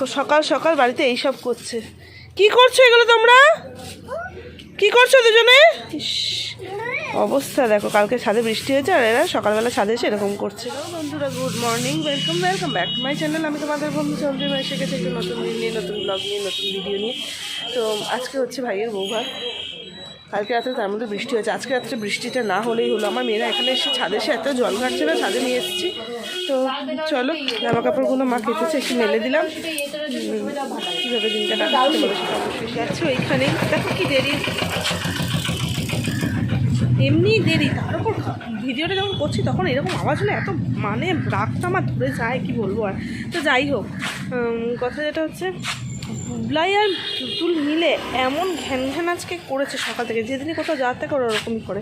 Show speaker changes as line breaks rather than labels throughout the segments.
দেখো, সকাল সকাল বাড়িতে এইসব করছে। কি করছ এগুলো তোমরা? কি করছ দুজনে? অবস্থা দেখো, কালকে ছাদে বৃষ্টি হয়েছে আর এরা সকালবেলা ছাদে এসে এরকম করছে। বন্ধুরা good morning welcome welcome back to my channel আমি তোমাদের বন্ধু চন্দ্রিমা এসে গেছে একটু নতুন দিন নিয়ে, নতুন ব্লগ নিয়ে, নতুন ভিডিও নিয়ে। তো আজকে হচ্ছে ভাইয়ের বৌভাত কালকে রাত্রে তার মধ্যে বৃষ্টি হয়েছে। আজকে রাত্রে বৃষ্টিটা না হলেই হলো। আমার মেয়েরা এখানে এসে ছাদে এসে এত জল ঘাটছে না, ছাদে নিয়ে এসেছি। তো চলো জামা কাপড়গুলো মা কেটেছে একটু মেলে দিলাম। কীভাবে দিনটা অবশ্যই যাচ্ছি ওইখানেই। দেখো কি দেরি। এমনি দেরি, তার উপর ভিডিওটা যখন করছি তখন এরকম আওয়াজ হলে এত মানে রাগটা আমার ধরে যায়, কি বলব আর। তো যাই হোক কথা যেটা হচ্ছে বুবলাই আর তুল মিলে এমন ঘ্যান ঘ্যান আজকে করেছে সকাল থেকে। যেদিনই কোথাও থেকে ওরা ওরকমই করে।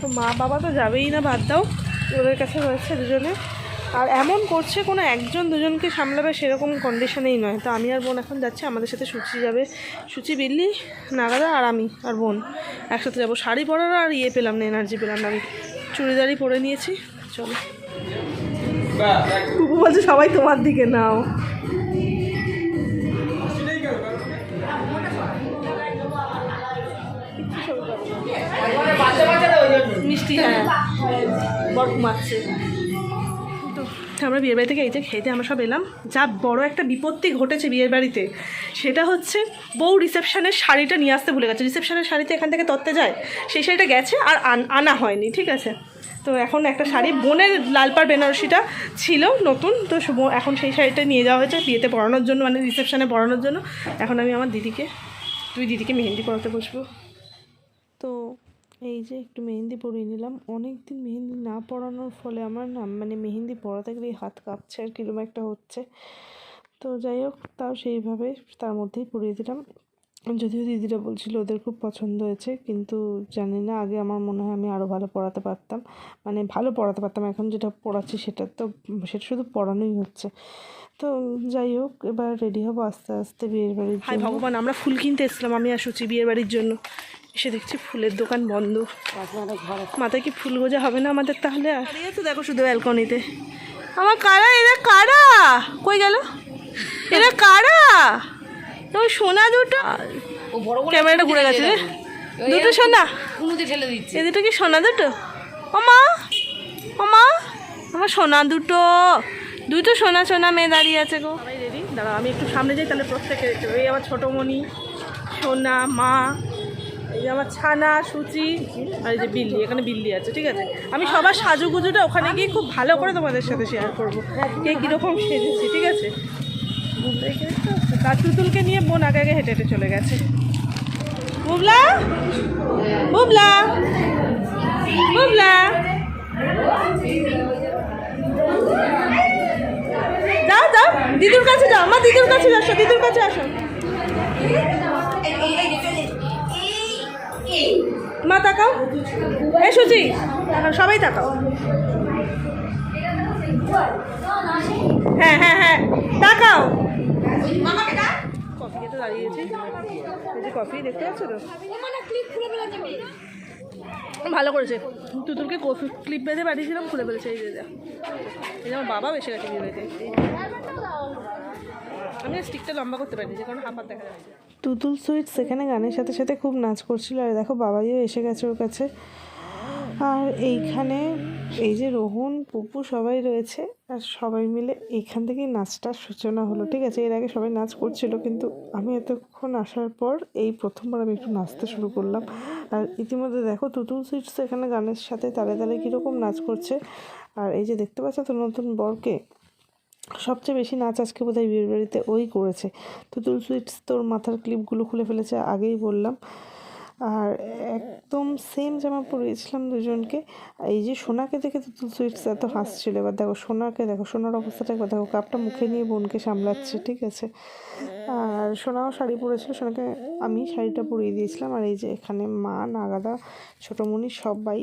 তো মা বাবা তো যাবেই না বাদ দাও। ওদের কাছে রয়েছে দুজনে। আর এমন করছে কোনো একজন দুজনকে সামলাবে সেরকম কন্ডিশনেই নয়। তো আমি আর বোন এখন যাচ্ছি আমাদের সাথে সুচি যাবে। সুচি বিল্লি নাগাদা আর আমি আর বোন। একসাথে যাব। শাড়ি পরার আর ইয়ে পেলাম না এনার্জি পেলাম না আমি। চুড়িদারই পরে নিয়েছি। চলো। কুকু বলছে সবাই তোমার দিকে নাও। হ্যাঁ। বড় ঘুমাচ্ছে আমরা বিয়ের বাড়ি থেকে এই যে খেতে আমরা সব এলাম। যা বড় একটা বিপত্তি ঘটেছে বিয়ের বাড়িতে, সেটা হচ্ছে বউ রিসেপশনের শাড়িটা নিয়ে আসতে ভুলে গেছে। রিসেপশনের শাড়িতে এখান থেকে তত্ত্বে যায়, সেই শাড়িটা গেছে আর আন- হয়নি, ঠিক আছে? তো এখন একটা শাড়ি, বোনের লালপার বেনারসিটা ছিল নতুন, তো এখন সেই শাড়িটা নিয়ে যাওয়া হয়েছে বিয়েতে পড়ানোর জন্য মানে রিসেপশনে পড়ানোর জন্য। এখন আমি আমার দিদিকে, দুই দিদিকে মেহেন্দি পরাতে বসবো। তো এই যে একটু মেহেন্দি পরিয়ে নিলাম। অনেক দিন মেহেন্দি না পরানোর ফলে আমার না মানে মেহেন্দি পরাতে গেলেই হাত কাঁপছে আর কিরম একটা হচ্ছে। তো যাই হোক তাও সেইভাবে তার মধ্যেই পরিয়ে দিলাম। যদিও দিদিরা বলছিল ওদের খুব পছন্দ হয়েছে কিন্তু জানি না আগে আমার মনে হয় আমি আরও ভালো পড়াতে পারতাম। মানে ভালো পড়াতে পারতাম এখন যেটা পড়াচ্ছি সেটা তো সেটা শুধু পড়ানোই হচ্ছে। তো যাই হোক এবার রেডি হব আস্তে আস্তে বিয়ের বাড়ির হাই ভগবান আমরা ফুল কিনতে এসেছিলাম আমি আর সুচি বিয়ের বাড়ির জন্য। এসে দেখছি ফুলের দোকান বন্ধ। মাথায় কি ফুল গোজা হবে না আমাদের তাহলে? আর তো দেখো শুধু ব্যালকনিতে। আমার কারা? এরা কারা? কই গেল? এরা কারা? ওই সোনা দুটো। ক্যামেরাটা ঘুরে গেছে রে। দুটো সোনা?
উনুতে ঠেলে দিচ্ছে।
এ দুটো কি সোনা দুটো? ও মা! ও মা! আমার সোনা দুটো। দুটো সোনা সোনা মেয়ে দাঁড়িয়ে আছে গো। রেডি দাঁড়াও আমি একটু সামনে যাই তাহলে প্রত্যেকে দেখতে। এই আমার ছোটো মণি সোনা মা। এই যে আমার ছানা সুচি আর এই যে বিল্লি, এখানে বিল্লি আছে, ঠিক আছে? আমি সবার সাজুগুজুটা ওখানে গিয়ে খুব ভালো করে তোমাদের সাথে শেয়ার করব, কে কীরকম সেজেছি, ঠিক আছে? তার টুতুলকে নিয়ে বোন আগে আগে হেঁটে হেঁটে চলে গেছে। বুবলা? বুবলা? বুবলা? যাও যাও, দিদুর কাছে যাও আমার দিদুর কাছে আসো, দিদুর কাছে আসো। মা তাকাও। এই সুচি সবাই তাকাও। হ্যাঁ হ্যাঁ হ্যাঁ তাকাও। কফি খেতে দাঁড়িয়েছি কফি, দেখতে পাচ্ছ তো? ভালো করেছে। তুতুলকে কফি ক্লিপ বেঁধে পাঠিয়েছিলাম, খুলে ফেলেছে, এই যে আমার বাবা বেশি গেছে। আমি স্টিকটা লম্বা করতে দেখা যাচ্ছে তুতুল সুইট সেখানে গানের সাথে সাথে খুব নাচ করছিল, আর দেখো বাবাইও এসে গেছে ওর কাছে। আর এইখানে এই যে রোহন, পুপু সবাই রয়েছে, আর সবাই মিলে এইখান থেকেই নাচটার সূচনা হলো, ঠিক আছে? এর আগে সবাই নাচ করছিল, কিন্তু আমি এতক্ষণ আসার পর এই প্রথমবার আমি একটু নাচতে শুরু করলাম। আর ইতিমধ্যে দেখো তুতুল সুইটস এখানে গানের সাথে তালে তালে কীরকম নাচ করছে। আর এই যে দেখতে পাচ্ছ তো নতুন বরকে? সবচেয়ে বেশি নাচ আজকে বোধহয় বিয়ের বাড়িতে ওই করেছে। তুতুল সুইটস তোর মাথার ক্লিপগুলো খুলে ফেলেছে, আগেই বললাম। আর একদম সেম জামা পরিয়েছিলাম দুজনকে। এই যে সোনাকে দেখে তো তুতুল সুইটস এত হাসছিল। এবার দেখো সোনাকে, দেখো সোনার অবস্থাটা একবার দেখো কাপটা মুখে নিয়ে বোনকে সামলাচ্ছে, ঠিক আছে? আর সোনাও শাড়ি পরেছিল, সোনাকে আমি শাড়িটা পরিয়ে দিয়েছিলাম। আর এই যে এখানে মা, নাগাদা, ছোটোমণি সবাই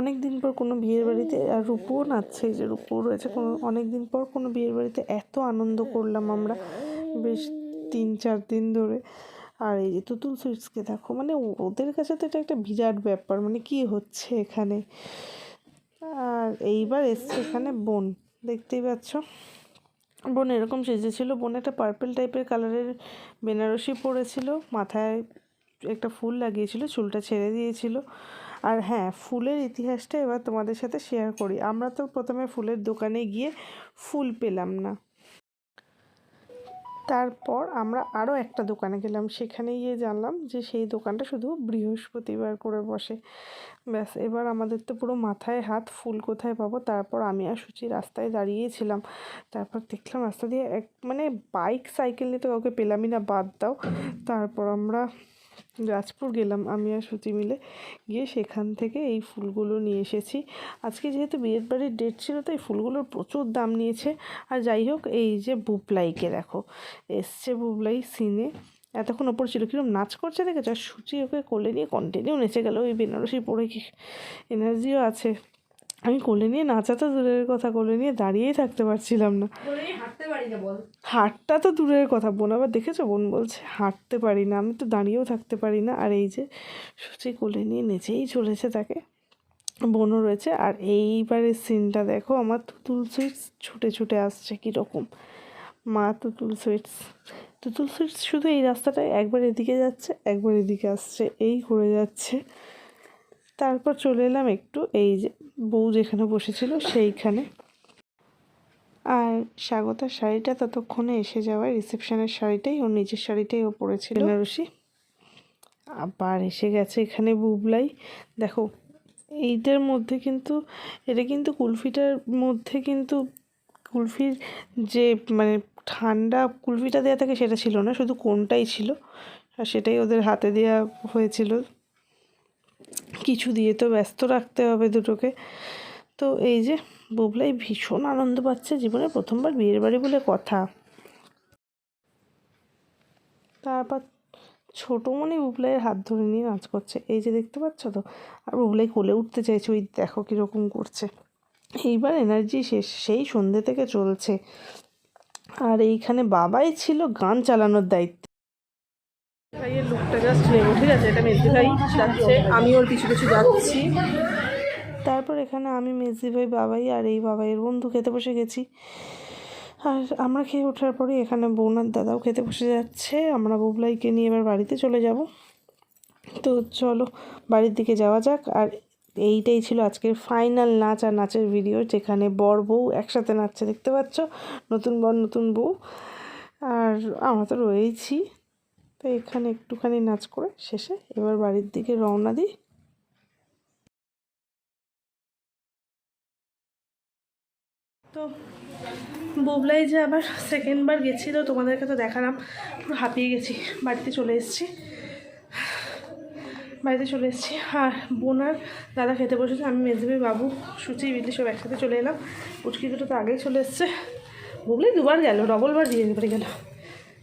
অনেক দিন পর কোনো বিয়ের বাড়িতে আর রূপও নাচছে যে রূপও রয়েছে, কোনো অনেক দিন পর কোনো বিয়ের বাড়িতে এত আনন্দ করলাম আমরা বেশ তিন চার দিন ধরে। আর এই যে তুতুল সুইটসকে দেখো মানে ওদের কাছে তো এটা একটা বিরাট ব্যাপার মানে কি হচ্ছে এখানে? আর এইবার এসছে এখানে বোন, দেখতেই পাচ্ছ?
বোন এরকম সেজেছিল, বোন একটা পার্পল টাইপের কালারের বেনারসি পরেছিল, মাথায় একটা ফুল লাগিয়েছিল, চুলটা ছেড়ে দিয়েছিল। আর হ্যাঁ ফুলের ইতিহাসটা এবার তোমাদের সাথে শেয়ার করি। আমরা তো প্রথমে ফুলের দোকানে গিয়ে ফুল পেলাম না। তারপর আমরা আরও একটা দোকানে গেলাম। সেখানে গিয়ে জানলাম যে সেই দোকানটা শুধু বৃহস্পতিবার করে বসে। ব্যাস, এবার আমাদের তো পুরো মাথায় হাত ফুল কোথায় পাবো? তারপর আমি আর সুচি রাস্তায় দাঁড়িয়েছিলাম তারপর দেখলাম রাস্তা দিয়ে এক মানে বাইক সাইকেল নিয়ে তো কাউকে পেলামই না, বাদ দাও। তারপর আমরা রাজপুর গেলাম আমি আর সুচি মিলে। গিয়ে সেখান থেকে এই ফুলগুলো নিয়ে এসেছি। আজকে যেহেতু বিয়ের বাড়ির ডেট ছিল তো এই ফুলগুলোর প্রচুর দাম নিয়েছে। আর যাই হোক, এই যে বুবলাইকে দেখো, এসছে বুবলাই সিনে। এতক্ষণ ওপর ছিল কীরকম নাচ করছে দেখেছ? আর সুচি ওকে কোলে নিয়ে কন্টিনিউ নেচে গেল। ওই বেনারসি পরে কি এনার্জিও আছে। আমি কোলে নিয়ে নাচা তো দূরের কথা কোলে নিয়ে দাঁড়িয়েই থাকতে পারছিলাম না।
হাঁটতে পারি
হাঁটটা তো দূরের কথা বোন আবার দেখেছ? বোন বলছে হাঁটতে পারি না আমি তো দাঁড়িয়েও থাকতে পারি না। আর এই যে সুচি কোলে নিয়ে নেচেই চলেছে তাকে। বোনও রয়েছে। আর এইবারের সিনটা দেখো আমার তুতুল সুইটস ছুটে ছুটে আসছে কীরকম। মা তুতুল সুইটস। তুতুল সুইটস শুধু এই রাস্তাটায় একবার এদিকে যাচ্ছে একবার এদিকে আসছে এই করে যাচ্ছে। তারপর চলে এলাম একটু এই যে বউ যেখানে বসেছিল সেইখানে। আর স্বাগতার শাড়িটা ততক্ষণে এসে যাওয়ায় রিসেপশনের শাড়িটাই ওর নিজের শাড়িটাই ও পরেছিল। বেনারসি। আবার এসে গেছে এখানে বুবলাই। দেখো এইটার মধ্যে কিন্তু এটা কিন্তু কুলফিটার মধ্যে কিন্তু কুলফির যে মানে ঠান্ডা কুলফিটা দেওয়া থাকে সেটা ছিল না শুধু কোনটাই ছিল। আর সেটাই ওদের হাতে দেওয়া হয়েছিল। কিছু দিয়ে তো ব্যস্ত রাখতে হবে দুটোকে। তো এই যে বুবলাই ভীষণ আনন্দ পাচ্ছে জীবনে, প্রথমবার বিয়ের বাড়ি বলে কথা। তারপর ছোটোমণি বুবলাইয়ের হাত ধরে নিয়ে নাচ করছে। এই যে দেখতে পাচ্ছ তো? আর বুবলাই কোলে উঠতে চাইছে, ওই দেখো কীরকম করছে। এইবার এনার্জি শেষ, সেই সন্ধ্যে থেকে চলছে। আর এইখানে বাবাই ছিল গান চালানোর দায়িত্ব। ভাইয়ের লুকটা জাস্ট নেব ঠিক আছে? এটা মেজদি ভাই যাচ্ছে, আমি ওর পিছু পিছু যাচ্ছি। তারপর এখানে আমি মেজদি ভাই, বাবাই আর এই বাবাইয়ের বন্ধু খেতে বসে গেছি। আর আমরা খেয়ে ওঠার পরে এখানে বোনার দাদাও খেতে বসে যাচ্ছে। আমরা বুবলাইকে নিয়ে এবার বাড়িতে চলে যাব। তো চলো, বাড়ির দিকে যাওয়া যাক। আর এইটাই ছিল আজকের ফাইনাল নাচ আর নাচের ভিডিও যেখানে বর বউ একসাথে নাচছে, দেখতে পাচ্ছ? নতুন বর, নতুন বউ। আর আমরা তো রয়েইছি। তো এখানে একটুখানি নাচ করে শেষে এবার বাড়ির দিকে রওনা দিই। তো বুবলাই যে আবার সেকেন্ড বার গেছিল তোমাদেরকে তো দেখালাম, পুরো হাঁপিয়ে গেছি, বাড়িতে চলে এসেছি। বাড়িতে চলে এসেছি। আর বোনার দাদা খেতে বসেছে, আমি মেজদেবী বাবু, সুচি বিলি সব একসাথে চলে এলাম। উচকি দুটো তো আগেই চলে এসছে। বুবলাই দুবার গেল ডবল বার দিয়ে এবারে গেল।